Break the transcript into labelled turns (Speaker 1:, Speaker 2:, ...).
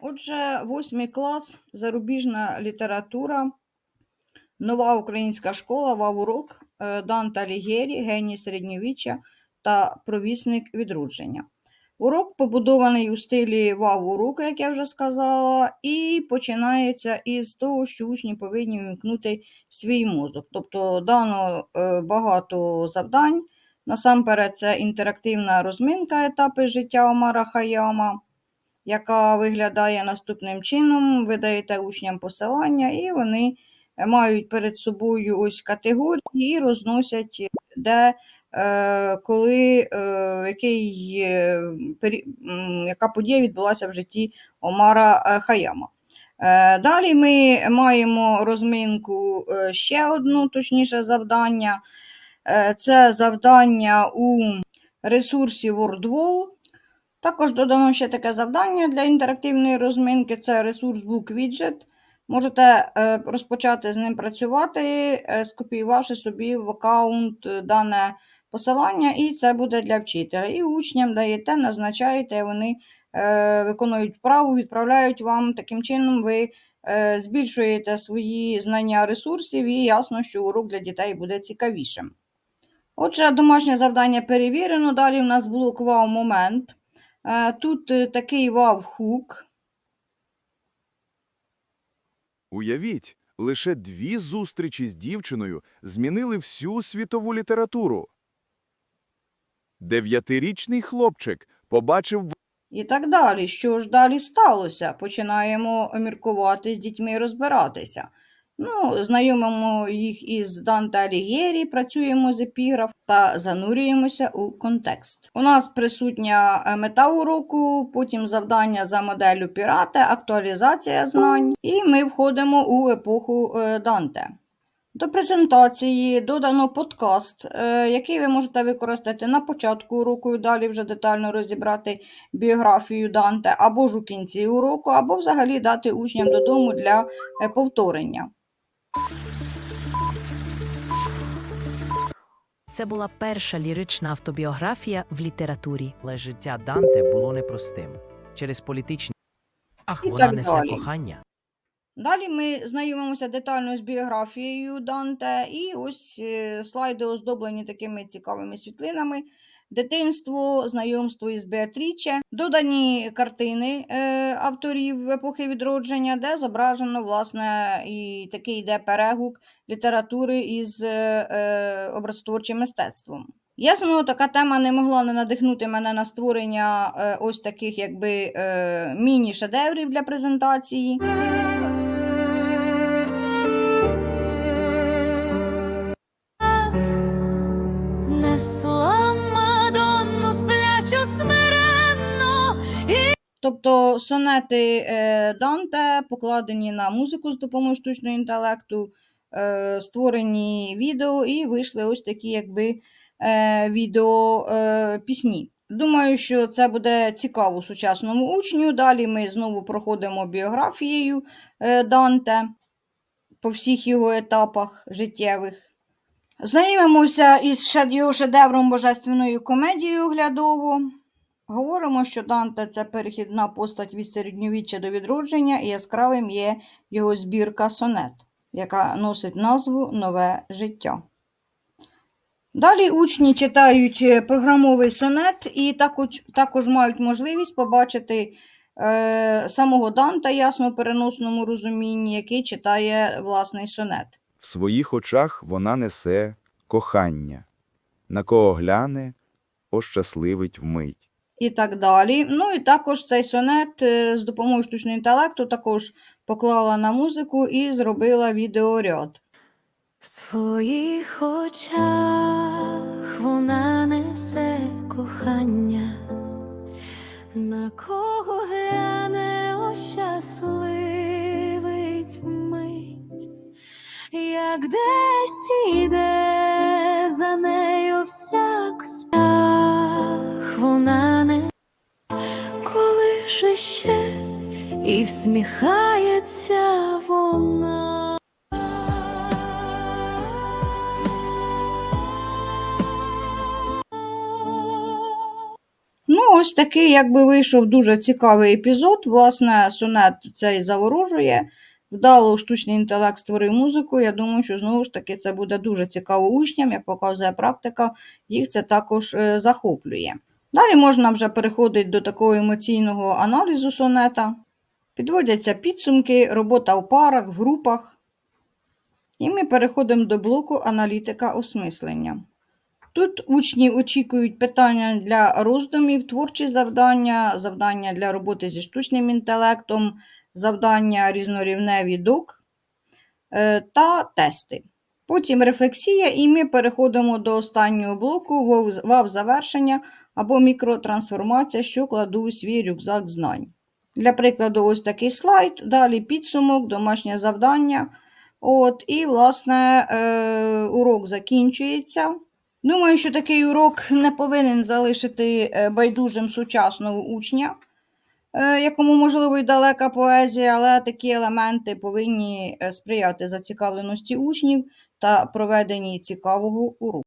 Speaker 1: Отже, восьмий клас, зарубіжна література, нова українська школа, Вавурок, е, Данте Алігєрі, геній середньовіччя та провісник відродження. Урок побудований у стилі Вавурока, як я вже сказала, і починається із того, що учні повинні вимкнути свій мозок. Тобто дано е, багато завдань. Насамперед, це інтерактивна розминка етапи життя Омара Хаяма яка виглядає наступним чином. Ви даєте учням посилання, і вони мають перед собою ось категорії і розносять, де, е, коли, е, який, е, яка подія відбулася в житті Омара Хаяма. Далі ми маємо розминку е, ще одну, точніше, завдання. Це завдання у ресурсі WordWall. Також додано ще таке завдання для інтерактивної розминки це ресурс Book. Можете е, розпочати з ним працювати, е, скопіювавши собі в аккаунт е, дане посилання, і це буде для вчителя. І учням даєте, назначаєте, вони виконують вправу, відправляють вам. Таким чином, ви збільшуєте свої знання ресурсів, і ясно, що урок для дітей буде цікавішим. Отже, домашнє завдання перевірено. Далі в нас блок вау-момент. Тут е, такий вау-хук.
Speaker 2: Уявіть, лише дві зустрічі з дівчиною змінили всю світову літературу. Дев'ятирічний хлопчик побачив
Speaker 1: І так далі. Що ж далі сталося? Починаємо міркувати з дітьми і розбиратися. Ну, знайомимо їх із Данте Алігєрі, працюємо з епіграф та занурюємося у контекст. У нас присутня е, мета уроку, потім завдання за моделлю пірата, актуалізація знань, і ми входимо у епоху е, Данте. До презентації додано подкаст, е, який ви можете використати на початку уроку і далі вже детально розібрати біографію Данте, або ж у кінці уроку, або взагалі дати учням додому для повторення.
Speaker 3: Це була перша лірична автобіографія в літературі.
Speaker 4: Але життя Данте було непростим. Через політичні. Ах,
Speaker 1: І
Speaker 4: вона
Speaker 1: так
Speaker 4: несе
Speaker 1: далі.
Speaker 4: кохання.
Speaker 1: Далі ми знайомимося детально з біографією Данте, і ось е, слайди оздоблені такими цікавими світлинами. Дитинство, знайомство із Беатріче, додані картини е, авторів епохи відродження, де зображено власне і такий йде перегук літератури із е, е, образотворчим мистецтвом. Ясно, така тема не могла не надихнути мене на створення ось таких якби міні-шедеврів для презентації. Тобто сонети е, Данте покладені на музику з допомогою штучного інтелекту, е, створені відео і вийшли ось такі якби е, відео пісні. Думаю, що це буде цікаво сучасному учню. Далі ми знову проходимо біографією Данте по всіх його етапах життєвих. Знайомимося із його шедевром Божественною комедією оглядово. Говоримо, що Данте це перехідна постать від середньовіччя до відродження, і яскравим є його збірка сонет, яка носить назву Нове життя. Далі учні читають е, програмовий сонет і також, також мають можливість побачити е, самого Данта ясно переносному розумінні, який читає власний сонет.
Speaker 2: в своїх очах вона несе кохання. На кого гляне, ощасливить вмить.
Speaker 1: І так далі. Ну і також цей сонет е, з допомогою штучного інтелекту також поклала на музику і зробила відеоряд.
Speaker 5: в своїх очах вона несе кохання, на кого гляне ощасливить мить, як десь іде за нею всяк спях, вона і всміхається вона.
Speaker 1: Ну, ось такий, якби вийшов дуже цікавий епізод. Власне, сонет цей заворожує. Вдало штучний інтелект створив музику. Я думаю, що знову ж таки це буде дуже цікаво учням, як показує практика, їх це також е, захоплює. Далі можна вже переходити до такого емоційного аналізу сонета. Підводяться підсумки, робота в парах, в групах. І ми переходимо до блоку аналітика осмислення. Тут учні очікують питання для роздумів, творчі завдання, завдання для роботи зі штучним інтелектом, завдання різнорівневі док е, та тести. Потім рефлексія, і ми переходимо до останнього блоку вав завершення або мікротрансформація, що кладу у свій рюкзак знань. Для прикладу, ось такий слайд, далі підсумок, домашнє завдання. От, і, власне, е, урок закінчується. Думаю, що такий урок не повинен залишити е, байдужим сучасного учня, е, якому, можливо, і далека поезія, але такі елементи повинні е, сприяти зацікавленості учнів та проведенні цікавого уроку.